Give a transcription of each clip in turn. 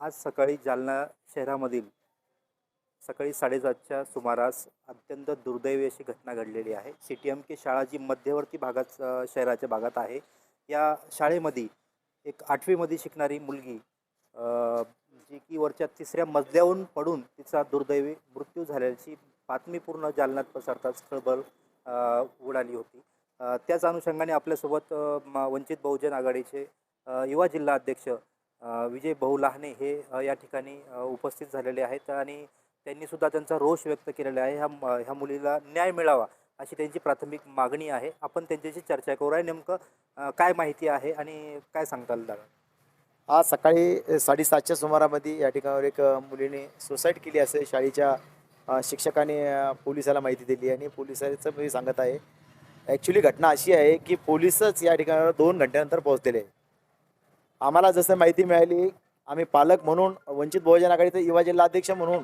आज सकाळी जालना शहरामधील सकाळी साडेसातच्या सुमारास अत्यंत दुर्दैवी अशी घटना घडलेली आहे. सी टी एम के शाळा जी मध्यवर्ती भागात शहराच्या भागात आहे या शाळेमध्ये एक आठवीमध्ये शिकणारी मुलगी जी की वरच्या तिसऱ्या मजल्यावरून पडून तिचा दुर्दैवी मृत्यू झाल्याची बातमी पूर्ण जालन्यात पसरताच खळबळ उडाली होती. त्याच अनुषंगाने आपल्यासोबत म- वंचित बहुजन आघाडीचे युवा जिल्हा अध्यक्ष विजय भाऊ लहाने हे या ठिकाणी उपस्थित झालेले आहेत आणि त्यांनी सुद्धा त्यांचा रोष व्यक्त केलेला आहे. ह्या ह्या मुलीला न्याय मिळावा अशी त्यांची प्राथमिक मागणी आहे. आपण त्यांच्याशी चर्चा करू आहे नेमकं काय माहिती आहे आणि काय सांगताल दादा? आज सकाळी साडेसातच्या सुमारामध्ये या ठिकाणावर एक मुलीने सुसाईड केली असे शाळेच्या शिक्षकाने पोलिसाला माहिती दिली आणि पोलिसाचं मी सांगत आहे. ॲक्च्युली घटना अशी आहे की पोलिसच या ठिकाणावर दोन घंट्यानंतर पोहोचलेले आहे. आम्हाला जसं माहिती मिळाली आम्ही पालक म्हणून वंचित बहुजन आघाडीचा युवा जिल्हा अध्यक्ष म्हणून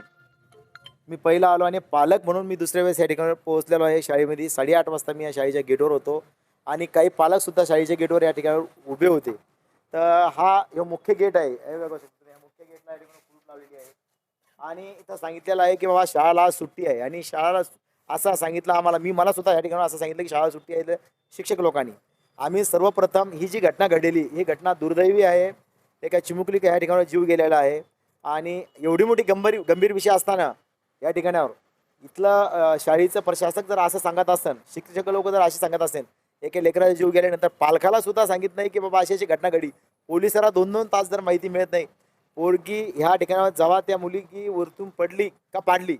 मी पहिला आलो आणि पालक म्हणून मी दुसऱ्या वेळेस या ठिकाणी पोहोचलेलो आहे. शाळेमध्ये साडेआठ वाजता मी या शाळेच्या गेटवर होतो आणि काही पालकसुद्धा शाळेच्या गेटवर या ठिकाणी उभे होते. तर हा हे मुख्य गेट आहे हे शकतो या मुख्य गेटला या ठिकाणी कुलूप लावलेली आहे. आणि इथं सांगितलेलं आहे की बाबा शाळाला आज सुट्टी आहे आणि शाळाला असं सांगितलं आम्हाला मी मला सुद्धा या ठिकाणी असं सांगितलं की शाळा सुट्टी आहे शिक्षक लोकांनी. आम्ही सर्वप्रथम ही जी घटना घडलेली ही घटना दुर्दैवी आहे. एका चिमुकली या ठिकाणावर जीव गेलेला आहे. आणि एवढी मोठी गंभीर गंभीर विषय असताना या ठिकाणावर इथलं शाळेचं प्रशासक जर असं सांगत असेल शिक्षक लोक जर असे सांगत असेल एका लेकराचा जीव गेल्यानंतर पालकाला सुद्धा सांगित नाही की बाबा अशी अशी घटना घडी पोलिसाला दोन दोन तास जर माहिती मिळत नाही पोरगी ह्या ठिकाणावर जेव्हा त्या मुली की वरतून पडली का पाडली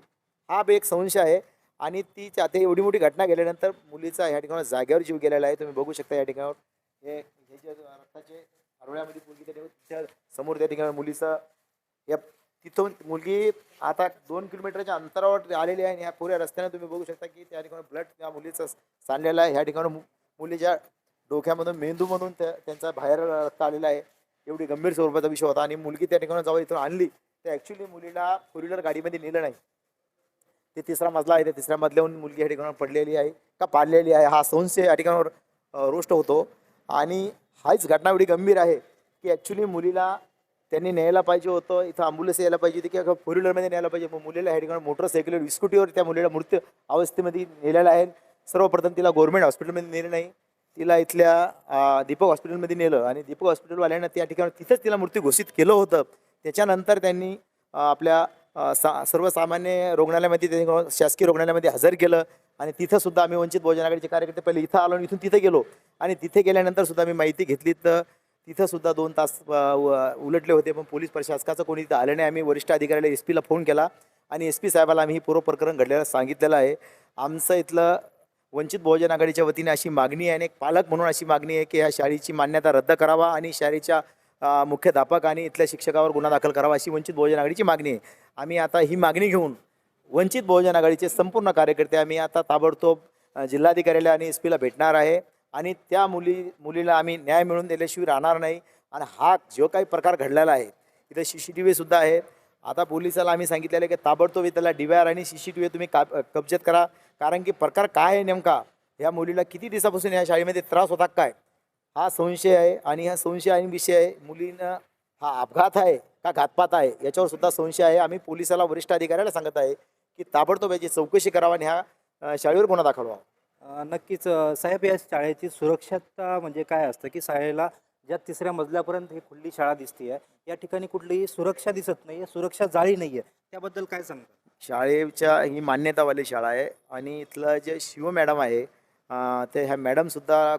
हा बी एक संशय आहे. आणि ती आता एवढी मोठी घटना गेल्यानंतर मुलीचा ह्या ठिकाणी जागेवर जीव गेलेला आहे. तुम्ही बघू शकता या ठिकाणावर. हे हे जे रक्ताचे हरवळ्यामध्ये मुलगी त्या ठिकाणी समोर त्या ठिकाणी मुलीचं या तिथून मुलगी आता दोन किलोमीटरच्या अंतरावर आलेली आहे आणि ह्या पुऱ्या रस्त्याने तुम्ही बघू शकता की त्या ठिकाणी ब्लड त्या मुलीचं सांडलेलं आहे. ह्या ठिकाणी मुलीच्या डोक्यामधून मेंदूमधून त्या त्यांचा बाहेर रक्त आलेला आहे. एवढी गंभीर स्वरूपाचा विषय होता आणि मुलगी त्या ठिकाणी जेव्हा इथून आणली. तर ॲक्च्युली मुलीला फोर व्हीलर गाडीमध्ये नेलं नाही. ते तिसरा मजला आहे त्या तिसऱ्या मजल्याहून मुलगी या ठिकाणावर पडलेली आहे का पाडलेली आहे हा संशय या ठिकाणावर रोष्ट होतो. आणि हाच घटना एवढी गंभीर आहे की ॲक्च्युली मुलीला त्यांनी न्यायला पाहिजे होतं इथं अँब्युलन्स यायला पाहिजे होती किंवा फोर व्हीलरमध्ये न्यायला पाहिजे पण मुलीला या ठिकाणी मोटरसायकलवर स्कूटीवर त्या मुलीला मृत्यू अवस्थेमध्ये नेलेलं आहे. सर्वप्रथम तिला गव्हर्मेंट हॉस्पिटलमध्ये नेलं नाही. तिला इथल्या दीपक हॉस्पिटलमध्ये नेलं. आणि दीपक हॉस्पिटलवाल्यानं त्या ठिकाणी तिथंच तिला मृत्यू घोषित केलं होतं. त्याच्यानंतर त्यांनी आपल्या सा सर्वसामान्य रुग्णालयामध्ये त्यांनी शासकीय रुग्णालयामध्ये हजर केलं आणि तिथं सुद्धा आम्ही वंचित बहुजन आघाडीचे कार्यकर्ते पहिले इथं आलो आणि इथून तिथे गेलो. आणि तिथे गेल्यानंतर सुद्धा मी माहिती घेतली तर तिथं सुद्धा दोन तास व- उलटले होते. पण पोलीस प्रशासकाचं कोणी तिथं आलं नाही. आम्ही वरिष्ठ अधिकाऱ्याला एस पीला फोन केला आणि एस पी साहेबाला आम्ही पूर्व प्रकरण घडलेलं सांगितलेलं आहे. आमचं इथलं वंचित बहुजन आघाडीच्या वतीने अशी मागणी आहे आणि एक पालक म्हणून अशी मागणी आहे की ह्या शाळेची मान्यता रद्द करावा आणि शाळेच्या मुख्याध्यापक आणि इथल्या शिक्षकावर गुन्हा दाखल करावा अशी वंचित बहुजन आघाडीची मागणी आहे. आम्ही आता ही मागणी घेऊन वंचित बहुजन आघाडीचे संपूर्ण कार्यकर्ते आम्ही आता ताबडतोब जिल्हाधिकाऱ्याला आणि एस पीला भेटणार आहे. आणि त्या मुली मुलीला आम्ही न्याय मिळून दिल्याशिवाय राहणार नाही. आणि हा जो काही प्रकार घडलेला आहे इथं सी सी टी व्ही सुद्धा आहे. आता पोलिसाला आम्ही सांगितलेलं आहे की ताबडतोब त्याला डी वाय आर आणि सी सी टी व्ही तुम्ही का कब्जेत करा. कारण की प्रकार काय आहे नेमका? या मुलीला किती दिवसापासून या शाळेमध्ये त्रास होता काय? हा संशय आहे आणि हा संशय आणि विषय आहे. मुलीनं हा अपघात आहे का घातपात आहे याच्यावर सुद्धा संशय आहे. आम्ही पोलिसाला वरिष्ठ अधिकाऱ्याला सांगत आहे की ताबडतोब याची चौकशी करावा आणि ह्या शाळेवर गुन्हा दाखल व्हावा. अ, नक्कीच साहेब या शाळेची सुरक्षता म्हणजे काय असतं की शाळेला ज्या तिसऱ्या मजल्यापर्यंत ही खुल्ली शाळा दिसते आहे या ठिकाणी कुठलीही सुरक्षा दिसत नाही आहे सुरक्षा जाळी नाही आहे त्याबद्दल काय सांगता? शाळेच्या ही मान्यतावाली शाळा आहे आणि इथलं जे शिव मॅडम आहे ते ह्या मॅडमसुद्धा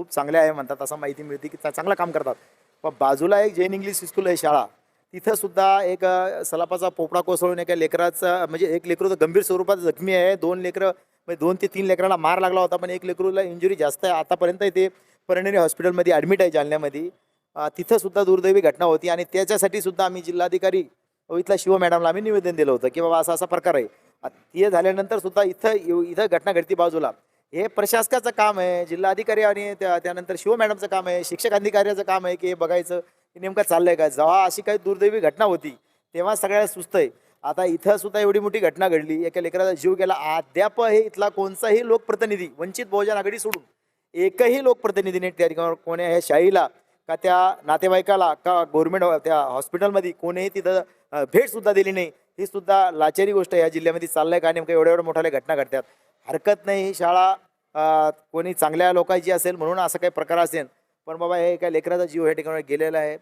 खूप चांगले आहे म्हणतात असं माहिती मिळते की चांगलं काम करतात. पण बाजूला एक जैन इंग्लिश स्कूल आहे शाळा. तिथं सुद्धा एक सलापाचा पोपडा कोसळून एका लेकराचा म्हणजे एक लेकरू तर गंभीर स्वरूपात जखमी आहे. दोन लेकरं म्हणजे दोन ते तीन लेकरांना मार लागला होता पण एक लेकरूला इंजुरी जास्त आहे. आतापर्यंत ते परिणरी हॉस्पिटलमध्ये ॲडमिट आहे जालन्यामध्ये. तिथंसुद्धा तिथं सुद्धा दुर्दैवी घटना होती आणि त्याच्यासाठी सुद्धा आम्ही जिल्हाधिकारी इथल्या इथला शिव मॅडमला आम्ही निवेदन दिलं होतं की बाबा असा असा प्रकार आहे. ते झाल्यानंतर सुद्धा इथं इथं घटना घडती बाजूला. हे प्रशासकाचं काम आहे जिल्हाधिकारी आणि त्या त्यानंतर शिव मॅडमचं काम आहे शिक्षक अधिकाऱ्याचं काम आहे की हे बघायचं की नेमकं चाललंय का जेव्हा अशी काही दुर्दैवी घटना होती तेव्हा सगळ्याला सुस्त आहे आता इथं सुद्धा एवढी मोठी घटना घडली. एका लेकराचा जीव गेला. अद्याप हे इथला कोणताही लोकप्रतिनिधी वंचित बहुजन आघाडी सोडून एकही लोकप्रतिनिधीने त्या ठिकाणी कोण्या ह्या शाळेला का त्या नातेवाईकाला का गव्हर्मेंट त्या हॉस्पिटलमध्ये कोणीही तिथं भेटसुद्धा दिली नाही. ही सुद्धा लाचारी गोष्ट या जिल्ह्यामध्ये चाललंय का नेमकं? एवढ्या एवढ्या मोठ्या घटना घडतात. हरकत नाही. ही शाळा कोणी चांगल्या लोकांची असेल म्हणून असं काही प्रकार असेल पण बाबा हे काय लेकराचा जीव या ठिकाणी गेलेला आहे.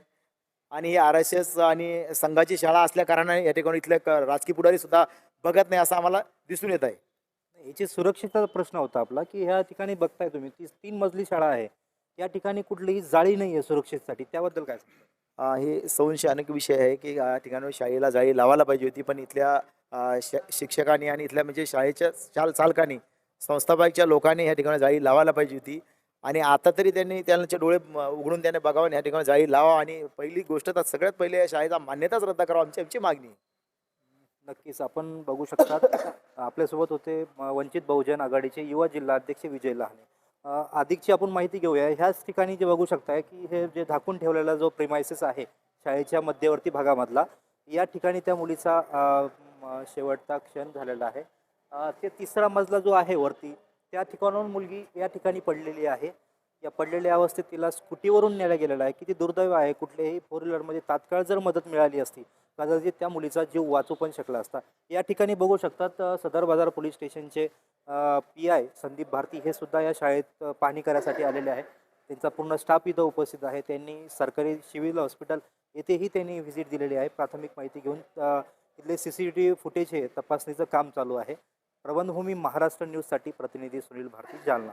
आणि ही आर एस एस आणि संघाची शाळा असल्या कारणाने या ठिकाणी इथले राजकीय पुढारी सुद्धा बघत नाही असं आम्हाला दिसून येत आहे. याची सुरक्षेचा प्रश्न होता आपला की ह्या ठिकाणी बघताय तुम्ही ती तीन मजली शाळा आहे. या ठिकाणी कुठलीही जाळी नाही आहे सुरक्षेसाठी. त्याबद्दल काय सांगता? हे संशय अनेक विषय आहे की या ठिकाणी शाळेला जाळी लावायला पाहिजे होती. पण इथल्या श शिक्षकांनी आणि इथल्या म्हणजे शाळेच्या चाल चालकांनी संस्थापकच्या लोकांनी ह्या ठिकाणी जाळी लावायला पाहिजे होती. आणि आता तरी त्यांनी त्यांचे डोळे उघडून त्याने बघावं आणि ह्या ठिकाणी जाळी लावा. आणि पहिली गोष्ट तर सगळ्यात पहिले या शाळेचा मान्यताच रद्द करावा आमची आमची मागणी नक्कीच. आपण बघू शकतात. आपल्यासोबत होते वंचित बहुजन आघाडीचे युवा जिल्हा अध्यक्ष विजय लहाने. अधिकची आपण माहिती घेऊया. ह्याच ठिकाणी जे बघू शकताय की हे जे झाकून ठेवलेला जो प्रिमायसेस आहे शाळेच्या मध्यवर्ती भागामधला या ठिकाणी त्या मुलीचा शेवटचा क्षण झालेला आहे. ते तिसरा मजला जो आहे वरती त्या ठिकाणाहून मुलगी या ठिकाणी पडलेली आहे. या पडलेल्या अवस्थेत तिला स्कूटीवरून नेलं गेलेलं आहे. किती दुर्दैव आहे. कुठल्याही फोर व्हीलरमध्ये तात्काळ जर मदत मिळाली असती कदाचित त्या मुलीचा जीव वाचू पण शकला असता. या ठिकाणी बघू शकतात सदर बाजार पोलीस स्टेशनचे पी आय संदीप भारती हे सुद्धा या शाळेत पाहणी करण्यासाठी आलेले आहे त्यांचा पूर्ण स्टाफ इथं उपस्थित आहे. त्यांनी सरकारी सिव्हिल हॉस्पिटल येथेही त्यांनी व्हिजिट दिलेली आहे. प्राथमिक माहिती घेऊन तिथले इथले C C T V footage हे तपासणीचं काम चालू आहे. प्रबंधभूमी महाराष्ट्र न्यूजसाठी प्रतिनिधी सुनील भारती जालना.